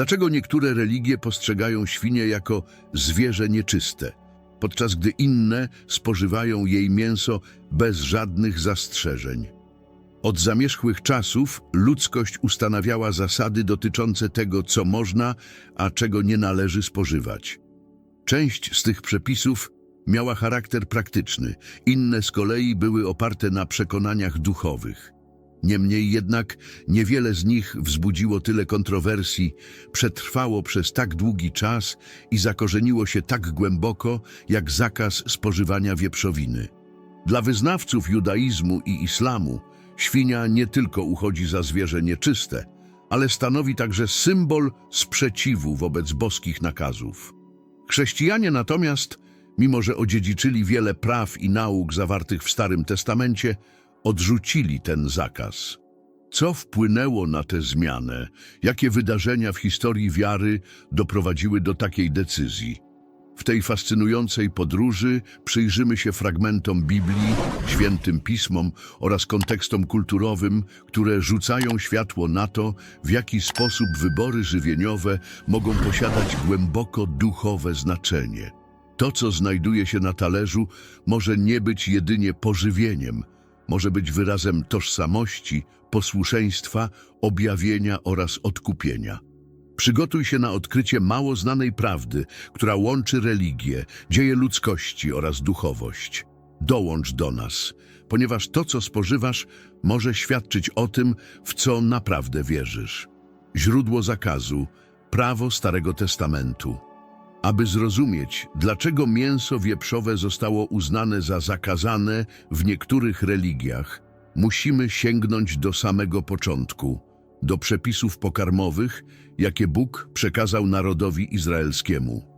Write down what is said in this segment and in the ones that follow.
Dlaczego niektóre religie postrzegają świnię jako zwierzę nieczyste, podczas gdy inne spożywają jej mięso bez żadnych zastrzeżeń? Od zamierzchłych czasów ludzkość ustanawiała zasady dotyczące tego, co można, a czego nie należy spożywać. Część z tych przepisów miała charakter praktyczny, inne z kolei były oparte na przekonaniach duchowych. Niemniej jednak niewiele z nich wzbudziło tyle kontrowersji, przetrwało przez tak długi czas i zakorzeniło się tak głęboko, jak zakaz spożywania wieprzowiny. Dla wyznawców judaizmu i islamu świnia nie tylko uchodzi za zwierzę nieczyste, ale stanowi także symbol sprzeciwu wobec boskich nakazów. Chrześcijanie natomiast, mimo że odziedziczyli wiele praw i nauk zawartych w Starym Testamencie, odrzucili ten zakaz. Co wpłynęło na tę zmianę? Jakie wydarzenia w historii wiary doprowadziły do takiej decyzji? W tej fascynującej podróży przyjrzymy się fragmentom Biblii, świętym pismom oraz kontekstom kulturowym, które rzucają światło na to, w jaki sposób wybory żywieniowe mogą posiadać głęboko duchowe znaczenie. To, co znajduje się na talerzu, może nie być jedynie pożywieniem, może być wyrazem tożsamości, posłuszeństwa, objawienia oraz odkupienia. Przygotuj się na odkrycie mało znanej prawdy, która łączy religię, dzieje ludzkości oraz duchowość. Dołącz do nas, ponieważ to, co spożywasz, może świadczyć o tym, w co naprawdę wierzysz. Źródło zakazu, prawo Starego Testamentu. Aby zrozumieć, dlaczego mięso wieprzowe zostało uznane za zakazane w niektórych religiach, musimy sięgnąć do samego początku, do przepisów pokarmowych, jakie Bóg przekazał narodowi izraelskiemu.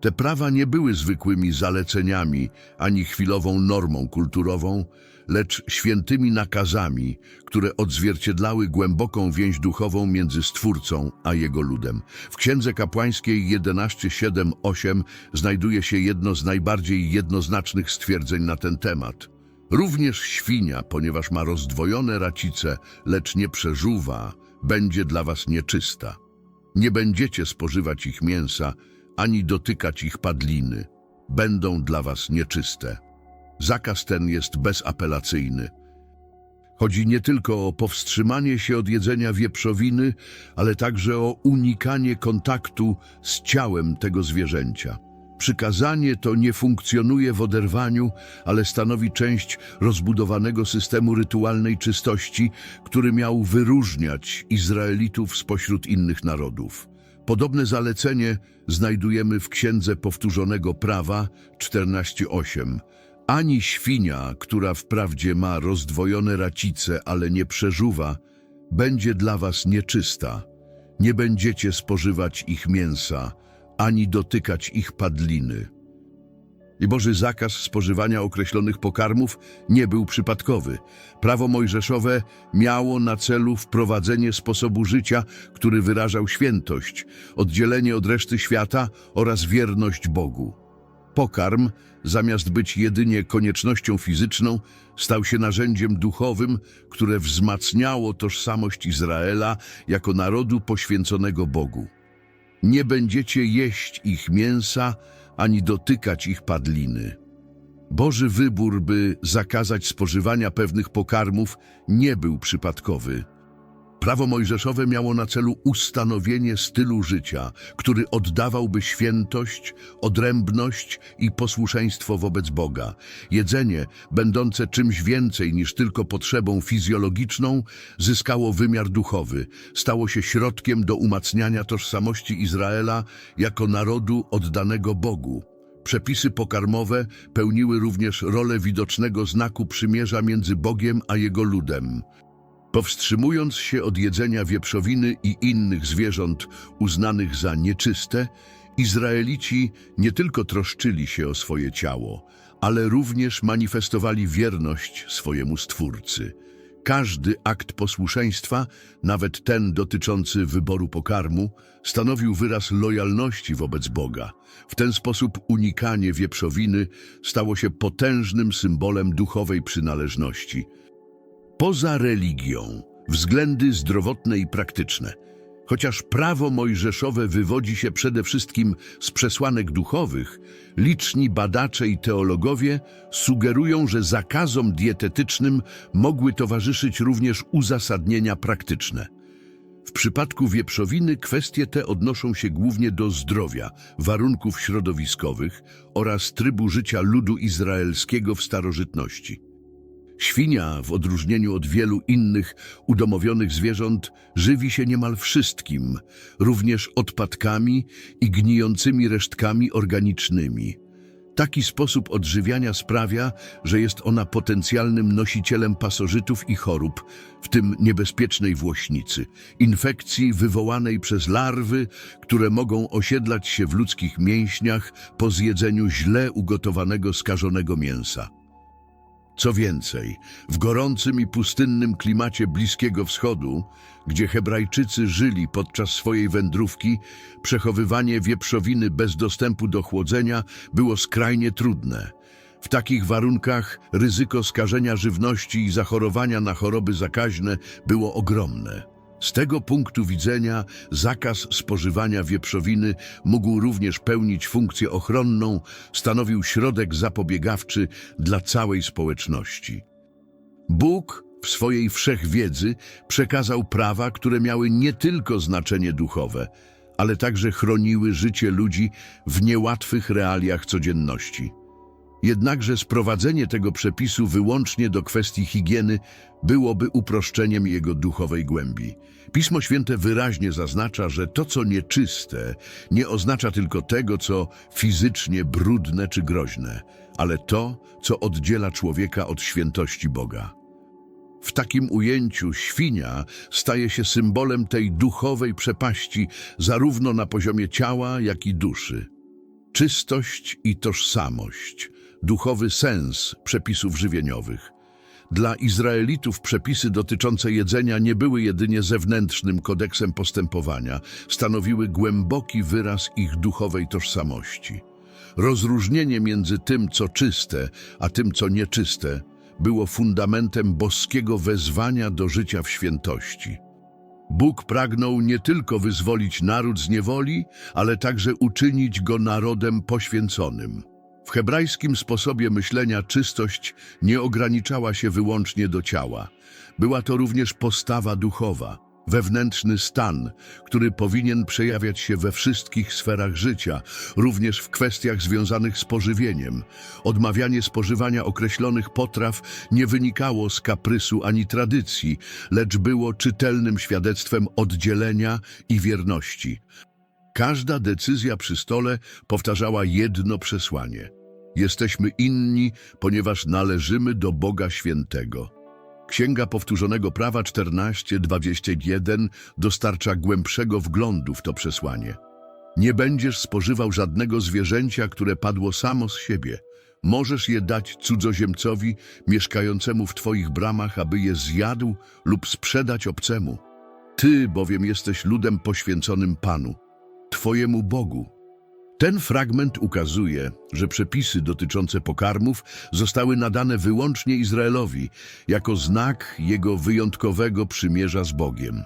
Te prawa nie były zwykłymi zaleceniami ani chwilową normą kulturową, lecz świętymi nakazami, które odzwierciedlały głęboką więź duchową między Stwórcą a Jego ludem. W Księdze Kapłańskiej 11.7.8 znajduje się jedno z najbardziej jednoznacznych stwierdzeń na ten temat. Również świnia, ponieważ ma rozdwojone racice, lecz nie przeżuwa, będzie dla was nieczysta. Nie będziecie spożywać ich mięsa, ani dotykać ich padliny. Będą dla was nieczyste. Zakaz ten jest bezapelacyjny. Chodzi nie tylko o powstrzymanie się od jedzenia wieprzowiny, ale także o unikanie kontaktu z ciałem tego zwierzęcia. Przykazanie to nie funkcjonuje w oderwaniu, ale stanowi część rozbudowanego systemu rytualnej czystości, który miał wyróżniać Izraelitów spośród innych narodów. Podobne zalecenie znajdujemy w Księdze Powtórzonego Prawa 14.8. Ani świnia, która wprawdzie ma rozdwojone racice, ale nie przeżuwa, będzie dla was nieczysta. Nie będziecie spożywać ich mięsa, ani dotykać ich padliny. I Boży zakaz spożywania określonych pokarmów nie był przypadkowy. Prawo mojżeszowe miało na celu wprowadzenie sposobu życia, który wyrażał świętość, oddzielenie od reszty świata oraz wierność Bogu. Pokarm, zamiast być jedynie koniecznością fizyczną, stał się narzędziem duchowym, które wzmacniało tożsamość Izraela jako narodu poświęconego Bogu. Nie będziecie jeść ich mięsa, ani dotykać ich padliny. Boży wybór, by zakazać spożywania pewnych pokarmów, nie był przypadkowy. Prawo mojżeszowe miało na celu ustanowienie stylu życia, który oddawałby świętość, odrębność i posłuszeństwo wobec Boga. Jedzenie, będące czymś więcej niż tylko potrzebą fizjologiczną, zyskało wymiar duchowy, stało się środkiem do umacniania tożsamości Izraela jako narodu oddanego Bogu. Przepisy pokarmowe pełniły również rolę widocznego znaku przymierza między Bogiem a Jego ludem. Powstrzymując się od jedzenia wieprzowiny i innych zwierząt uznanych za nieczyste, Izraelici nie tylko troszczyli się o swoje ciało, ale również manifestowali wierność swojemu Stwórcy. Każdy akt posłuszeństwa, nawet ten dotyczący wyboru pokarmu, stanowił wyraz lojalności wobec Boga. W ten sposób unikanie wieprzowiny stało się potężnym symbolem duchowej przynależności. Poza religią, względy zdrowotne i praktyczne. Chociaż prawo mojżeszowe wywodzi się przede wszystkim z przesłanek duchowych, liczni badacze i teologowie sugerują, że zakazom dietetycznym mogły towarzyszyć również uzasadnienia praktyczne. W przypadku wieprzowiny kwestie te odnoszą się głównie do zdrowia, warunków środowiskowych oraz trybu życia ludu izraelskiego w starożytności. Świnia, w odróżnieniu od wielu innych udomowionych zwierząt, żywi się niemal wszystkim, również odpadkami i gnijącymi resztkami organicznymi. Taki sposób odżywiania sprawia, że jest ona potencjalnym nosicielem pasożytów i chorób, w tym niebezpiecznej włośnicy, infekcji wywołanej przez larwy, które mogą osiedlać się w ludzkich mięśniach po zjedzeniu źle ugotowanego skażonego mięsa. Co więcej, w gorącym i pustynnym klimacie Bliskiego Wschodu, gdzie Hebrajczycy żyli podczas swojej wędrówki, przechowywanie wieprzowiny bez dostępu do chłodzenia było skrajnie trudne. W takich warunkach ryzyko skażenia żywności i zachorowania na choroby zakaźne było ogromne. Z tego punktu widzenia zakaz spożywania wieprzowiny mógł również pełnić funkcję ochronną, stanowił środek zapobiegawczy dla całej społeczności. Bóg w swojej wszechwiedzy przekazał prawa, które miały nie tylko znaczenie duchowe, ale także chroniły życie ludzi w niełatwych realiach codzienności. Jednakże sprowadzenie tego przepisu wyłącznie do kwestii higieny byłoby uproszczeniem jego duchowej głębi. Pismo Święte wyraźnie zaznacza, że to, co nieczyste, nie oznacza tylko tego, co fizycznie brudne czy groźne, ale to, co oddziela człowieka od świętości Boga. W takim ujęciu świnia staje się symbolem tej duchowej przepaści zarówno na poziomie ciała, jak i duszy. Czystość i tożsamość, duchowy sens przepisów żywieniowych. Dla Izraelitów przepisy dotyczące jedzenia nie były jedynie zewnętrznym kodeksem postępowania, stanowiły głęboki wyraz ich duchowej tożsamości. Rozróżnienie między tym, co czyste, a tym, co nieczyste, było fundamentem boskiego wezwania do życia w świętości. Bóg pragnął nie tylko wyzwolić naród z niewoli, ale także uczynić go narodem poświęconym. W hebrajskim sposobie myślenia czystość nie ograniczała się wyłącznie do ciała. Była to również postawa duchowa, wewnętrzny stan, który powinien przejawiać się we wszystkich sferach życia, również w kwestiach związanych z pożywieniem. Odmawianie spożywania określonych potraw nie wynikało z kaprysu ani tradycji, lecz było czytelnym świadectwem oddzielenia i wierności. Każda decyzja przy stole powtarzała jedno przesłanie. Jesteśmy inni, ponieważ należymy do Boga Świętego. Księga Powtórzonego Prawa 14:21 dostarcza głębszego wglądu w to przesłanie. Nie będziesz spożywał żadnego zwierzęcia, które padło samo z siebie. Możesz je dać cudzoziemcowi mieszkającemu w twoich bramach, aby je zjadł lub sprzedać obcemu. Ty bowiem jesteś ludem poświęconym Panu, Twojemu Bogu. Ten fragment ukazuje, że przepisy dotyczące pokarmów zostały nadane wyłącznie Izraelowi jako znak jego wyjątkowego przymierza z Bogiem.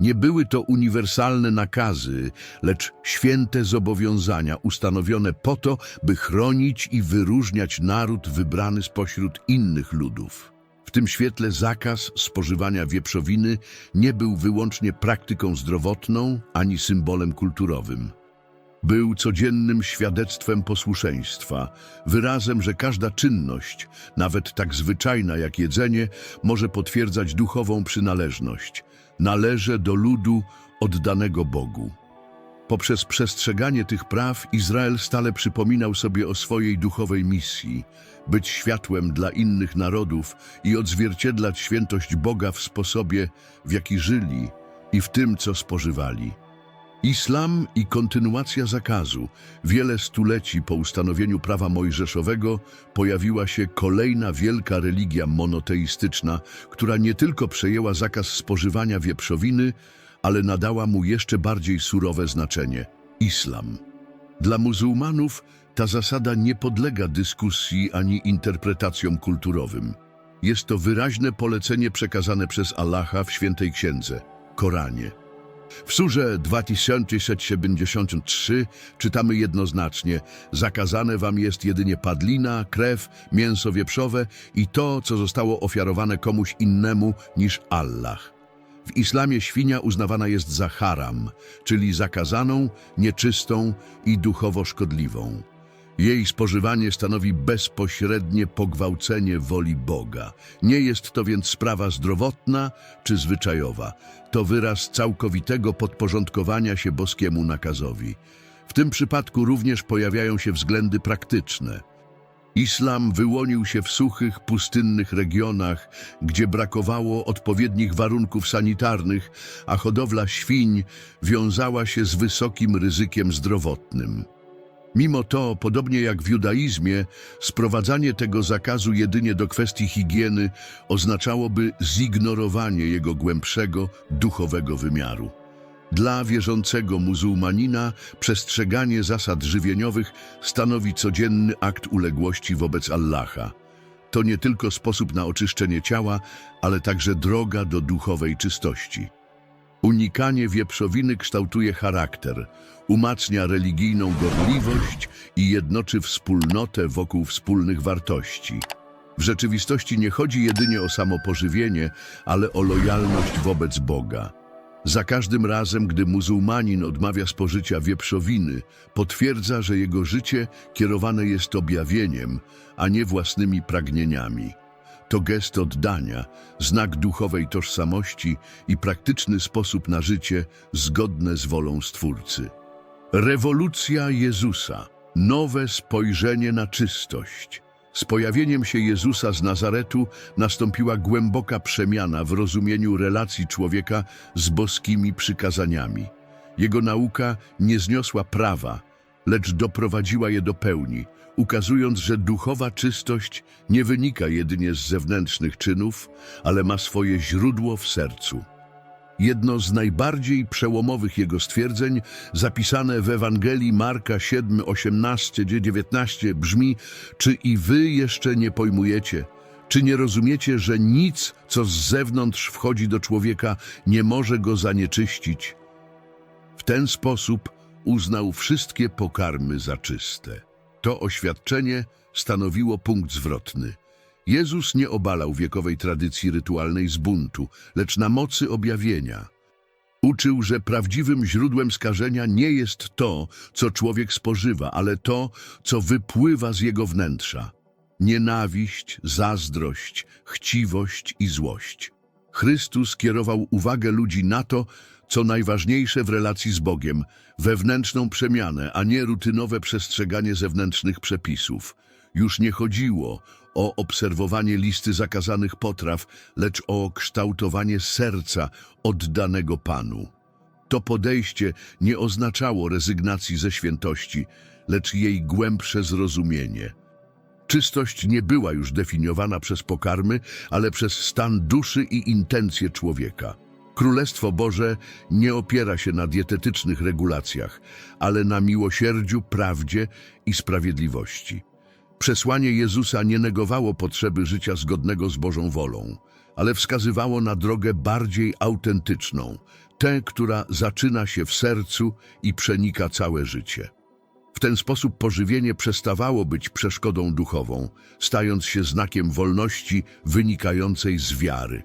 Nie były to uniwersalne nakazy, lecz święte zobowiązania ustanowione po to, by chronić i wyróżniać naród wybrany spośród innych ludów. W tym świetle zakaz spożywania wieprzowiny nie był wyłącznie praktyką zdrowotną ani symbolem kulturowym. Był codziennym świadectwem posłuszeństwa, wyrazem, że każda czynność, nawet tak zwyczajna jak jedzenie, może potwierdzać duchową przynależność. Należę do ludu oddanego Bogu. Poprzez przestrzeganie tych praw Izrael stale przypominał sobie o swojej duchowej misji być światłem dla innych narodów i odzwierciedlać świętość Boga w sposobie, w jaki żyli i w tym, co spożywali. Islam i kontynuacja zakazu. Wiele stuleci po ustanowieniu prawa mojżeszowego pojawiła się kolejna wielka religia monoteistyczna, która nie tylko przejęła zakaz spożywania wieprzowiny, ale nadała mu jeszcze bardziej surowe znaczenie islam. Dla muzułmanów ta zasada nie podlega dyskusji ani interpretacjom kulturowym. Jest to wyraźne polecenie przekazane przez Allaha w świętej księdze, Koranie. W surze 2673 czytamy jednoznacznie Zakazane wam jest jedynie padlina, krew, mięso wieprzowe i to, co zostało ofiarowane komuś innemu niż Allah. W islamie świnia uznawana jest za haram, czyli zakazaną, nieczystą i duchowo szkodliwą. Jej spożywanie stanowi bezpośrednie pogwałcenie woli Boga. Nie jest to więc sprawa zdrowotna czy zwyczajowa. To wyraz całkowitego podporządkowania się boskiemu nakazowi. W tym przypadku również pojawiają się względy praktyczne. Islam wyłonił się w suchych, pustynnych regionach, gdzie brakowało odpowiednich warunków sanitarnych, a hodowla świń wiązała się z wysokim ryzykiem zdrowotnym. Mimo to, podobnie jak w judaizmie, sprowadzanie tego zakazu jedynie do kwestii higieny oznaczałoby zignorowanie jego głębszego, duchowego wymiaru. Dla wierzącego muzułmanina przestrzeganie zasad żywieniowych stanowi codzienny akt uległości wobec Allaha. To nie tylko sposób na oczyszczenie ciała, ale także droga do duchowej czystości. Unikanie wieprzowiny kształtuje charakter, umacnia religijną gorliwość i jednoczy wspólnotę wokół wspólnych wartości. W rzeczywistości nie chodzi jedynie o samo pożywienie, ale o lojalność wobec Boga. Za każdym razem, gdy muzułmanin odmawia spożycia wieprzowiny, potwierdza, że jego życie kierowane jest objawieniem, a nie własnymi pragnieniami. To gest oddania, znak duchowej tożsamości i praktyczny sposób na życie zgodne z wolą Stwórcy. Rewolucja Jezusa, nowe spojrzenie na czystość. Z pojawieniem się Jezusa z Nazaretu nastąpiła głęboka przemiana w rozumieniu relacji człowieka z boskimi przykazaniami. Jego nauka nie zniosła prawa, lecz doprowadziła je do pełni, ukazując, że duchowa czystość nie wynika jedynie z zewnętrznych czynów, ale ma swoje źródło w sercu. Jedno z najbardziej przełomowych jego stwierdzeń, zapisane w Ewangelii Marka 7, 18, 19, brzmi: Czy i wy jeszcze nie pojmujecie? Czy nie rozumiecie, że nic, co z zewnątrz wchodzi do człowieka, nie może go zanieczyścić? W ten sposób uznał wszystkie pokarmy za czyste. To oświadczenie stanowiło punkt zwrotny. Jezus nie obalał wiekowej tradycji rytualnej z buntu, lecz na mocy objawienia. Uczył, że prawdziwym źródłem skażenia nie jest to, co człowiek spożywa, ale to, co wypływa z jego wnętrza. Nienawiść, zazdrość, chciwość i złość. Chrystus kierował uwagę ludzi na to, co najważniejsze w relacji z Bogiem, wewnętrzną przemianę, a nie rutynowe przestrzeganie zewnętrznych przepisów. Już nie chodziło o obserwowanie listy zakazanych potraw, lecz o kształtowanie serca oddanego Panu. To podejście nie oznaczało rezygnacji ze świętości, lecz jej głębsze zrozumienie. Czystość nie była już definiowana przez pokarmy, ale przez stan duszy i intencje człowieka. Królestwo Boże nie opiera się na dietetycznych regulacjach, ale na miłosierdziu, prawdzie i sprawiedliwości. Przesłanie Jezusa nie negowało potrzeby życia zgodnego z Bożą wolą, ale wskazywało na drogę bardziej autentyczną, tę, która zaczyna się w sercu i przenika całe życie. W ten sposób pożywienie przestawało być przeszkodą duchową, stając się znakiem wolności wynikającej z wiary.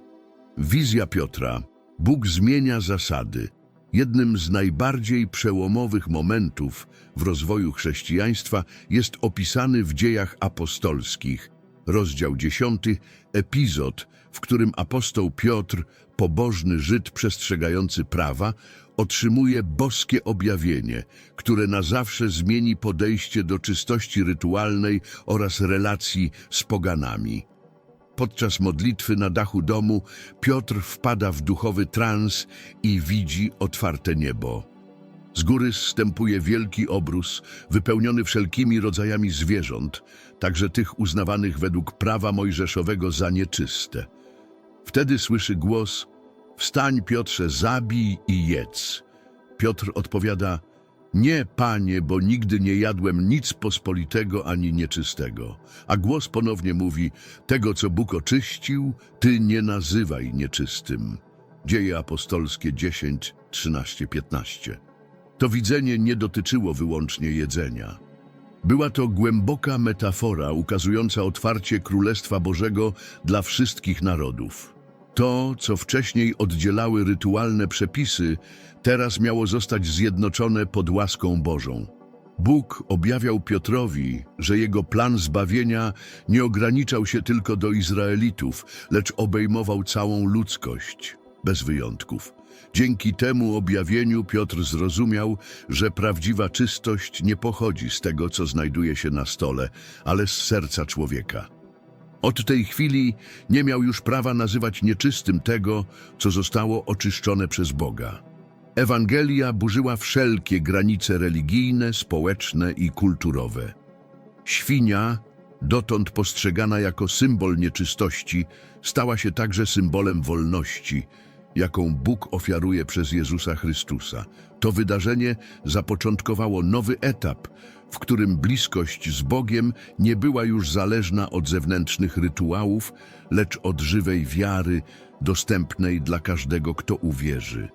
Wizja Piotra Bóg zmienia zasady. Jednym z najbardziej przełomowych momentów w rozwoju chrześcijaństwa jest opisany w dziejach apostolskich, rozdział 10, epizod, w którym apostoł Piotr, pobożny Żyd przestrzegający prawa, otrzymuje boskie objawienie, które na zawsze zmieni podejście do czystości rytualnej oraz relacji z poganami. Podczas modlitwy na dachu domu Piotr wpada w duchowy trans i widzi otwarte niebo. Z góry zstępuje wielki obrus, wypełniony wszelkimi rodzajami zwierząt, także tych uznawanych według prawa mojżeszowego za nieczyste. Wtedy słyszy głos: Wstań, Piotrze, zabij i jedz. Piotr odpowiada: Nie, panie, bo nigdy nie jadłem nic pospolitego ani nieczystego. A głos ponownie mówi: Tego, co Bóg oczyścił, ty nie nazywaj nieczystym. Dzieje apostolskie 10, 13, 15. To widzenie nie dotyczyło wyłącznie jedzenia. Była to głęboka metafora ukazująca otwarcie Królestwa Bożego dla wszystkich narodów. To, co wcześniej oddzielały rytualne przepisy, teraz miało zostać zjednoczone pod łaską Bożą. Bóg objawiał Piotrowi, że jego plan zbawienia nie ograniczał się tylko do Izraelitów, lecz obejmował całą ludzkość, bez wyjątków. Dzięki temu objawieniu Piotr zrozumiał, że prawdziwa czystość nie pochodzi z tego, co znajduje się na stole, ale z serca człowieka. Od tej chwili nie miał już prawa nazywać nieczystym tego, co zostało oczyszczone przez Boga. Ewangelia burzyła wszelkie granice religijne, społeczne i kulturowe. Świnia, dotąd postrzegana jako symbol nieczystości, stała się także symbolem wolności, jaką Bóg ofiaruje przez Jezusa Chrystusa. To wydarzenie zapoczątkowało nowy etap, w którym bliskość z Bogiem nie była już zależna od zewnętrznych rytuałów, lecz od żywej wiary dostępnej dla każdego, kto uwierzy.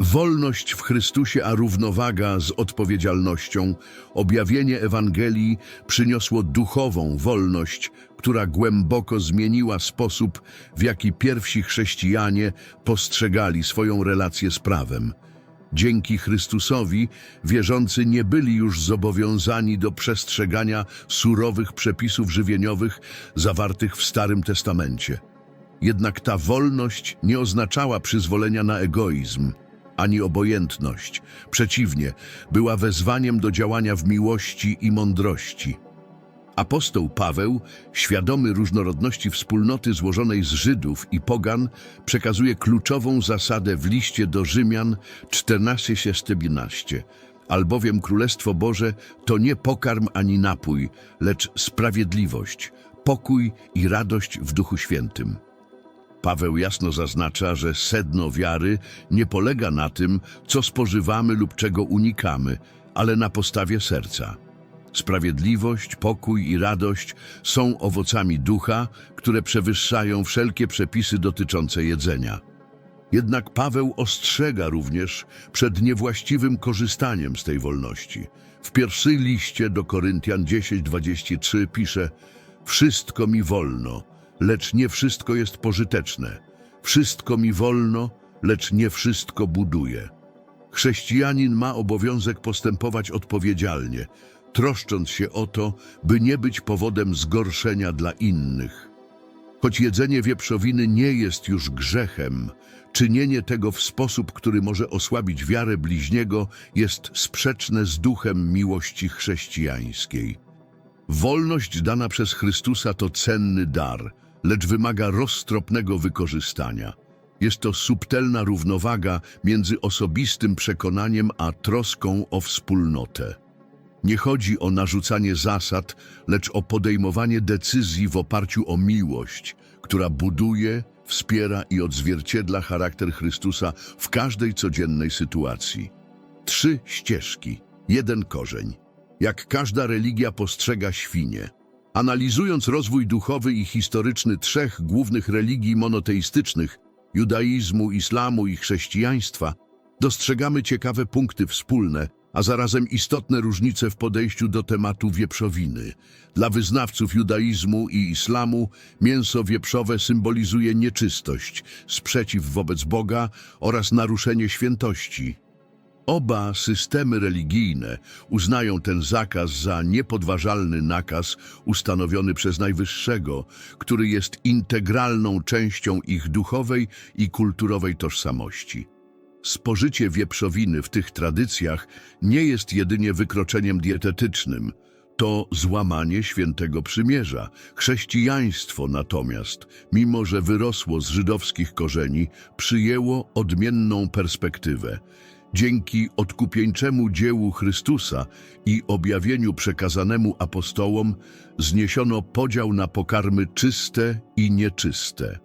Wolność w Chrystusie, a równowaga z odpowiedzialnością, objawienie Ewangelii przyniosło duchową wolność, która głęboko zmieniła sposób, w jaki pierwsi chrześcijanie postrzegali swoją relację z prawem. Dzięki Chrystusowi wierzący nie byli już zobowiązani do przestrzegania surowych przepisów żywieniowych zawartych w Starym Testamencie. Jednak ta wolność nie oznaczała przyzwolenia na egoizm ani obojętność. Przeciwnie, była wezwaniem do działania w miłości i mądrości. Apostoł Paweł, świadomy różnorodności wspólnoty złożonej z Żydów i Pogan, przekazuje kluczową zasadę w liście do Rzymian 14:17. Albowiem Królestwo Boże to nie pokarm ani napój, lecz sprawiedliwość, pokój i radość w Duchu Świętym. Paweł jasno zaznacza, że sedno wiary nie polega na tym, co spożywamy lub czego unikamy, ale na postawie serca. Sprawiedliwość, pokój i radość są owocami ducha, które przewyższają wszelkie przepisy dotyczące jedzenia. Jednak Paweł ostrzega również przed niewłaściwym korzystaniem z tej wolności. W pierwszym liście do Koryntian 10:23 pisze: Wszystko mi wolno, lecz nie wszystko jest pożyteczne. Wszystko mi wolno, lecz nie wszystko buduje. Chrześcijanin ma obowiązek postępować odpowiedzialnie, troszcząc się o to, by nie być powodem zgorszenia dla innych. Choć jedzenie wieprzowiny nie jest już grzechem, czynienie tego w sposób, który może osłabić wiarę bliźniego, jest sprzeczne z duchem miłości chrześcijańskiej. Wolność dana przez Chrystusa to cenny dar, lecz wymaga roztropnego wykorzystania. Jest to subtelna równowaga między osobistym przekonaniem a troską o wspólnotę. Nie chodzi o narzucanie zasad, lecz o podejmowanie decyzji w oparciu o miłość, która buduje, wspiera i odzwierciedla charakter Chrystusa w każdej codziennej sytuacji. Trzy ścieżki, jeden korzeń. Jak każda religia postrzega świnie. Analizując rozwój duchowy i historyczny trzech głównych religii monoteistycznych judaizmu, islamu i chrześcijaństwa, dostrzegamy ciekawe punkty wspólne, a zarazem istotne różnice w podejściu do tematu wieprzowiny. Dla wyznawców judaizmu i islamu mięso wieprzowe symbolizuje nieczystość, sprzeciw wobec Boga oraz naruszenie świętości. Oba systemy religijne uznają ten zakaz za niepodważalny nakaz ustanowiony przez Najwyższego, który jest integralną częścią ich duchowej i kulturowej tożsamości. Spożycie wieprzowiny w tych tradycjach nie jest jedynie wykroczeniem dietetycznym, to złamanie świętego przymierza. Chrześcijaństwo natomiast, mimo że wyrosło z żydowskich korzeni, przyjęło odmienną perspektywę. Dzięki odkupieńczemu dziełu Chrystusa i objawieniu przekazanemu apostołom zniesiono podział na pokarmy czyste i nieczyste.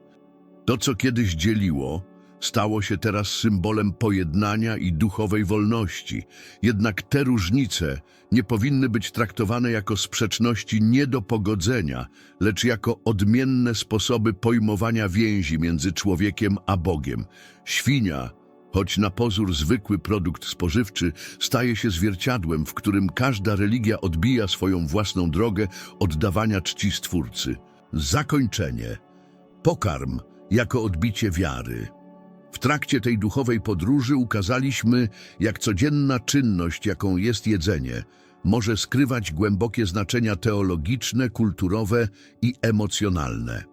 To, co kiedyś dzieliło, stało się teraz symbolem pojednania i duchowej wolności. Jednak te różnice nie powinny być traktowane jako sprzeczności nie do pogodzenia, lecz jako odmienne sposoby pojmowania więzi między człowiekiem a Bogiem. Świnia, choć na pozór zwykły produkt spożywczy, staje się zwierciadłem, w którym każda religia odbija swoją własną drogę oddawania czci Stwórcy. Zakończenie. Pokarm jako odbicie wiary. W trakcie tej duchowej podróży ukazaliśmy, jak codzienna czynność, jaką jest jedzenie, może skrywać głębokie znaczenia teologiczne, kulturowe i emocjonalne.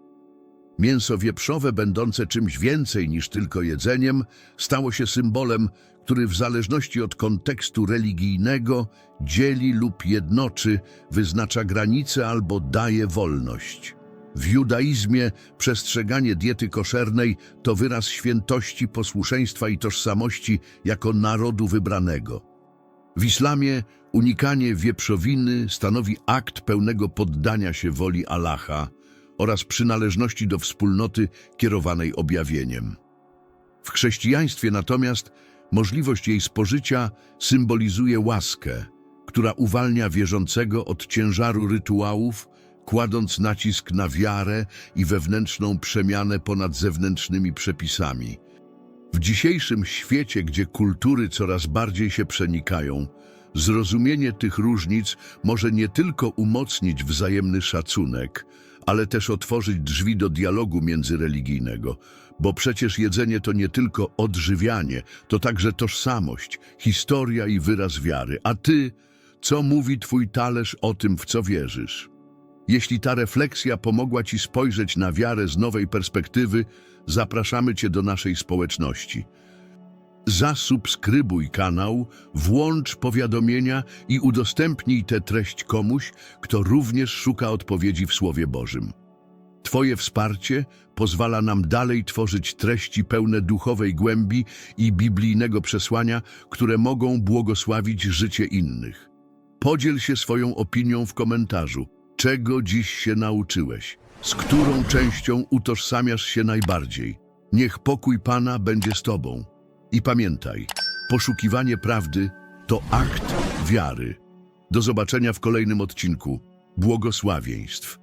Mięso wieprzowe, będące czymś więcej niż tylko jedzeniem, stało się symbolem, który w zależności od kontekstu religijnego dzieli lub jednoczy, wyznacza granice albo daje wolność. W judaizmie przestrzeganie diety koszernej to wyraz świętości, posłuszeństwa i tożsamości jako narodu wybranego. W islamie unikanie wieprzowiny stanowi akt pełnego poddania się woli Allaha oraz przynależności do wspólnoty kierowanej objawieniem. W chrześcijaństwie natomiast możliwość jej spożycia symbolizuje łaskę, która uwalnia wierzącego od ciężaru rytuałów, kładąc nacisk na wiarę i wewnętrzną przemianę ponad zewnętrznymi przepisami. W dzisiejszym świecie, gdzie kultury coraz bardziej się przenikają, zrozumienie tych różnic może nie tylko umocnić wzajemny szacunek, ale też otworzyć drzwi do dialogu międzyreligijnego, bo przecież jedzenie to nie tylko odżywianie, to także tożsamość, historia i wyraz wiary. A ty, co mówi twój talerz o tym, w co wierzysz? Jeśli ta refleksja pomogła Ci spojrzeć na wiarę z nowej perspektywy, zapraszamy Cię do naszej społeczności. Zasubskrybuj kanał, włącz powiadomienia i udostępnij tę treść komuś, kto również szuka odpowiedzi w Słowie Bożym. Twoje wsparcie pozwala nam dalej tworzyć treści pełne duchowej głębi i biblijnego przesłania, które mogą błogosławić życie innych. Podziel się swoją opinią w komentarzu. Czego dziś się nauczyłeś? Z którą częścią utożsamiasz się najbardziej? Niech pokój Pana będzie z Tobą. I pamiętaj, poszukiwanie prawdy to akt wiary. Do zobaczenia w kolejnym odcinku. Błogosławieństw.